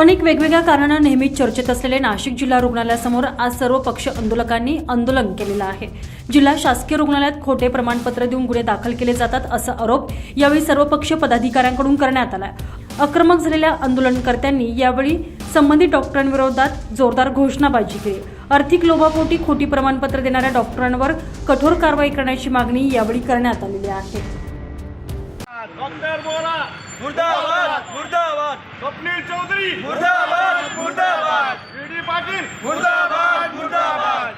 अनेक वेगवेगळ्या कारणानं नेहमीच चर्चेत असलेले नाशिक जिल्हा रुग्णालयासमोर आज सर्व पक्ष आंदोलकांनी आंदोलन केलेलं आहे. जिल्हा शासकीय रुग्णालयात खोटे प्रमाणपत्र देऊन गुन्हे दाखल केले जातात असा आरोप यावेळी सर्व पक्ष पदाधिकाऱ्यांकडून करण्यात आला आक्रमक झालेल्या आंदोलनकर्त्यांनी यावेळी संबंधित डॉक्टरांविरोधात जोरदार घोषणाबाजी केली. आर्थिक लोभापोटी खोटी प्रमाणपत्र देणाऱ्या डॉक्टरांवर कठोर कारवाई करण्याची मागणी यावेळी करण्यात आलेली आहे. चौधरी मुर्दाबाद मुर्दाबाद. डी पाटील. मुर्दाबाद मुर्दाबाद.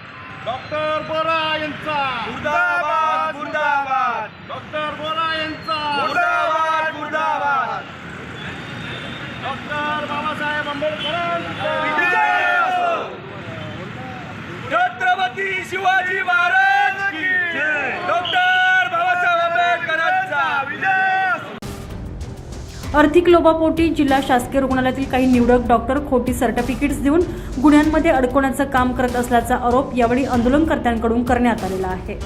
डॉक्टर बोरा यांचा. मुर्दाबाद मुर्दाबाद. डॉक्टर बोरा यांचा. मुर्दाबाद मुर्दाबाद. डॉक्टर बाबासाहेब आंबेडकरांचा. छत्रपती शिवाजी आर्थिक लोभापोटी जिल्हा शासकीय रुग्णालयातील काही निवडक डॉक्टर खोटी सर्टिफिकेट्स देऊन गुन्ह्यांमध्ये अडकवण्याचं काम करत असल्याचा आरोप यावेळी आंदोलनकर्त्यांकडून करण्यात आलेला आहे.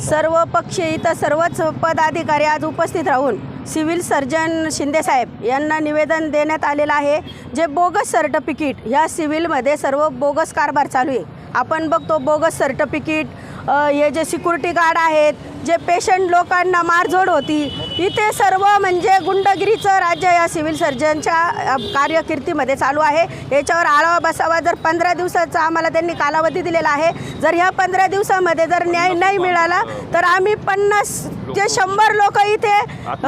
सर्व पक्ष इथं सर्वच पदाधिकारी आज उपस्थित राहून सिव्हिल सर्जन शिंदेसाहेब यांना निवेदन देण्यात आलेलं आहे. जे बोगस सर्टिफिकेट ह्या सिव्हिलमध्ये सर्व बोगस कारभार चालू आहे. आपण बघतो बोगस सर्टिफिकेट हे जे सिक्युरिटी गार्ड आहेत जे पेशंट लोकांना मारझोड होती इथे सर्व म्हणजे गुंडगिरीचं राज्य या सिव्हिल सर्जनच्या अ, कार्यकिर्दीमध्ये चालू आहे. याच्यावर आळावा बसावा जर पंधरा दिवसाचा आम्हाला त्यांनी कालावधी दिलेला आहे. जर ह्या पंधरा दिवसामध्ये जर न्याय नाही मिळाला तर आम्ही पन्नास ते शंभर लोक इथे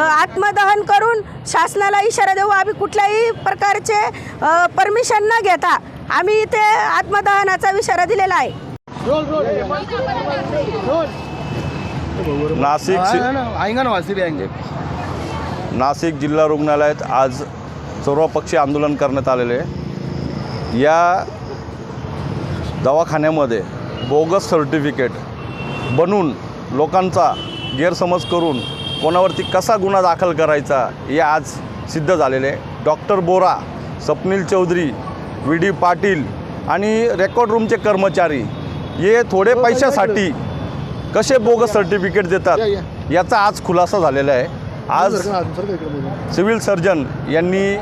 आत्मदहन करून शासनाला इशारा देऊ. आम्ही कुठल्याही प्रकारचे परमिशन न घेता आम्ही इथे आत्मदहनाचा इशारा दिलेला आहे. नाशिक नाशिक जिल्हा रुग्णालयात आज सर्वपक्षीय आंदोलन करण्यात आलेले आहे. या दवाखान्यामध्ये बोगस सर्टिफिकेट बनवून लोकांचा गैरसमज करून कोणावरती कसा गुन्हा दाखल करायचा हे आज सिद्ध झालेले doctor Bora Swapnil Chaudhary V D Patil आणि रेकॉर्ड रूमचे कर्मचारी हे थोडे पैशासाठी कसे बोगस सर्टिफिकेट देतात याचा आज खुलासा झालेला आहे. आज सिव्हिल सर्जन यांनी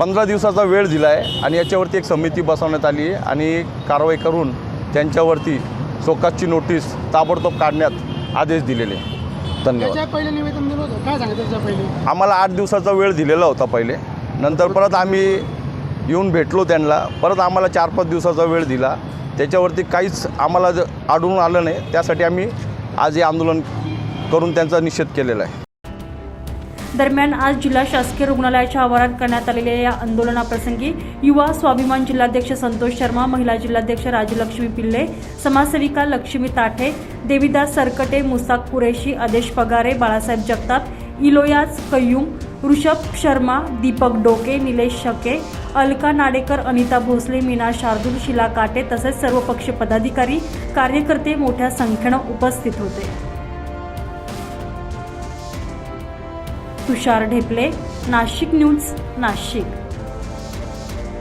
पंधरा दिवसाचा वेळ दिला आहे आणि याच्यावरती एक समिती बसवण्यात आली आहे आणि कारवाई करून त्यांच्यावरती सोकासची नोटीस ताबडतोब काढण्यात आदेश दिलेले. धन्यवाद. आम्हाला आठ दिवसाचा वेळ दिलेला होता पहिले. नंतर परत आम्ही येऊन भेटलो त्यांना. परत आम्हाला चार पाच दिवसाचा वेळ दिला. त्याच्यावरती काहीच आम्हाला ज- आढळून आलं नाही त्यासाठी आम्ही आज हे आंदोलन करून त्यांचा निषेध केलेला आहे. दरम्यान आज जिल्हा शासकीय रुग्णालयाच्या आवारात करण्यात आलेल्या या आंदोलनाप्रसंगी युवा स्वाभिमान जिल्हाध्यक्ष संतोष शर्मा महिला जिल्हाध्यक्ष राजलक्ष्मी पिल्ले समाजसेविका लक्ष्मी ताठे देवीदास सरकटे मुसाक कुरेशी आदेश पगारे बाळासाहेब जगताप इलोयाज कय्यूम ऋषभ शर्मा दीपक डोके निलेश शके अलका नाडेकर अनिता भोसले मीना शार्दूल शिला काटे तसेच सर्व पक्ष पदाधिकारी कार्यकर्ते मोठ्या संख्येनं उपस्थित होते. तुषार ढेपले नाशिक न्यूज नाशिक.